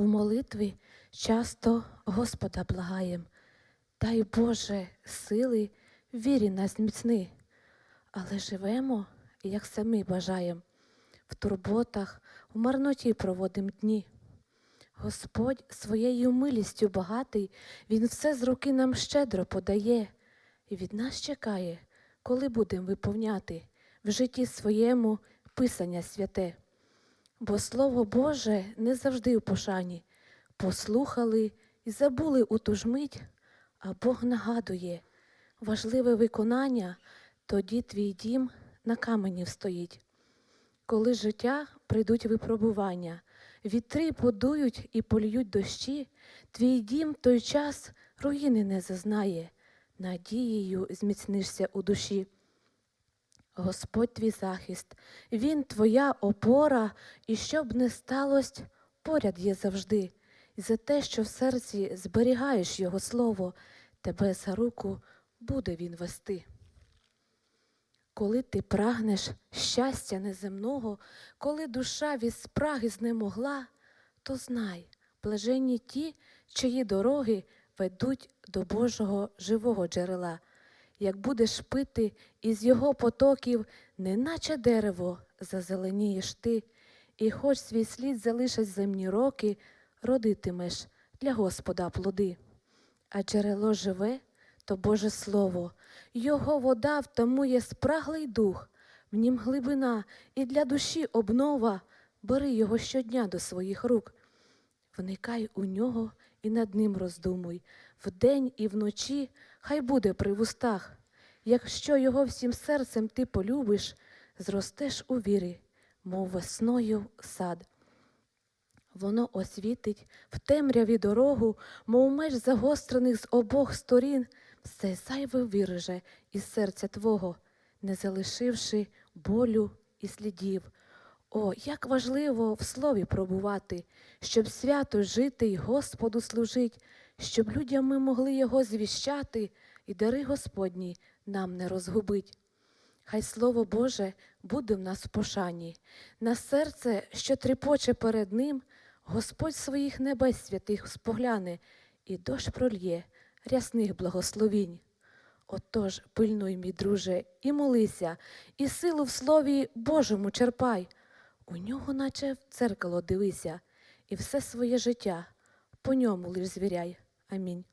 В молитві часто Господа благаєм, дай Боже сили, вірі нас міцни, але живемо, як самі бажаєм, в турботах, в марноті проводим дні. Господь своєю милістю багатий, Він все з руки нам щедро подає і від нас чекає, коли будемо виповняти в житті своєму Писання святе. Бо Слово Боже не завжди у пошані. Послухали і забули у ту ж мить, а Бог нагадує важливе виконання, тоді твій дім на камені встоїть. Коли життя прийдуть випробування, вітри подують і польють дощі, твій дім той час руїни не зазнає, надією зміцнишся у душі. Господь твій захист, Він твоя опора, і щоб не сталося, поряд є завжди. І за те, що в серці зберігаєш Його слово, тебе за руку буде Він вести. Коли ти прагнеш щастя неземного, коли душа від спраги знемогла, то знай, блаженні ті, чиї дороги ведуть до Божого живого джерела. Як будеш пити із його потоків, неначе дерево зазеленієш ти, і хоч свій слід залишать земні роки, родитимеш для Господа плоди. А джерело живе, то Боже Слово, Його вода втамує спраглий дух, в нім глибина і для душі обнова, бери його щодня до своїх рук. Вникай у нього і над ним роздумуй, вдень і вночі хай буде при вустах. Якщо його всім серцем ти полюбиш, зростеш у вірі, мов весною сад. Воно освітить в темряві дорогу, мов меч загострених з обох сторін, все зайве виреже із серця твого, не залишивши болю і слідів. О, як важливо в слові пробувати, щоб свято жити й Господу служить, щоб людям ми могли його звіщати, і дари Господні нам не розгубить. Хай Слово Боже буде в нас в пошані, на серце, що тріпоче перед Ним, Господь своїх небес святих спогляне і дощ прольє рясних благословінь. Отож, пильнуй, мій друже, і молися, і силу в Слові Божому черпай. У нього, наче в церкало дивися, і все своє життя по ньому лиш звіряй. Амінь.